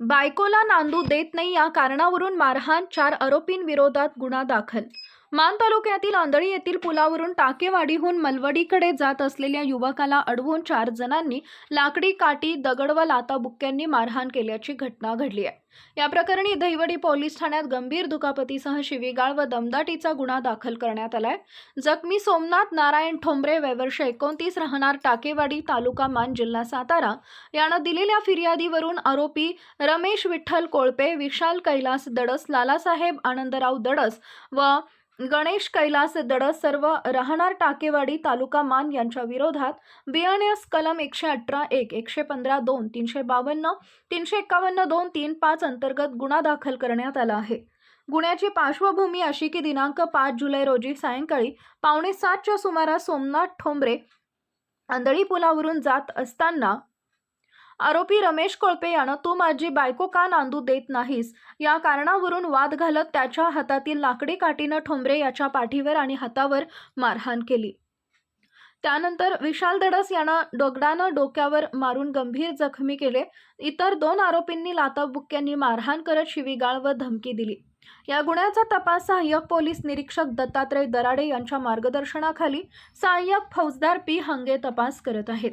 बायकोला नांदू देत नाही या कारणावरून मारहाण चार आरोपींविरोधात गुन्हा दाखल मान तालुक्यातील आंधळी येथील पुलावरून टाकेवाडीहून मलवडीकडे जात असलेल्या युवकाला अडवून चार जणांनी लाकडी काठी दगड व लाताबुक्क्यांनी मारहाण केल्याची घटना घडली आहे. या प्रकरणी दहिवडी पोलीस ठाण्यात गंभीर दुखापतीसह शिवीगाळ व दमदाटीचा गुन्हा दाखल करण्यात आलाय. जखमी सोमनाथ नारायण ठोंबरे वयवर्ष एकोणतीस राहणार टाकेवाडी तालुका मान जिल्हा सातारा. यानं दिलेल्या फिर्यादीवरून आरोपी रमेश विठ्ठल कोळपे विशाल कैलास दडस लालासाहेब आनंदराव दडस व गणेश कैलास दडस सर्व राहणार टाकेवाडी तालुका मान यांच्या विरोधात बीएनएस कलम एकशे अठरा एक एकशे पंधरा दोन तीनशे बावन्न तीनशे एकावन्न दोन तीन पाच अंतर्गत गुन्हा दाखल करण्यात आला आहे. गुन्ह्याची पार्श्वभूमी अशी की दिनांक पाच जुलै रोजी सायंकाळी पावणे सातच्या सुमारास सोमनाथ ठोंबरे आंधळी पुलावरून जात असताना आरोपी रमेश कोळपे यानं तू माझी बायको का नांदू देत नाहीस? या कारणावरून वाद घालत त्याच्या हातातील लाकडी काठीनं ठोंबरे याच्या पाठीवर आणि हातावर मारहाण केली. त्यानंतर विशाल दडस यानं दगडानं डोक्यावर मारून गंभीर जखमी केले. इतर दोन आरोपींनी लाताबुक्क्यांनी मारहाण करत शिवीगाळ व धमकी दिली. या गुन्ह्याचा तपास सहाय्यक पोलीस निरीक्षक दत्तात्रय दराडे यांच्या मार्गदर्शनाखाली सहाय्यक फौजदार पी हंगे तपास करत आहेत.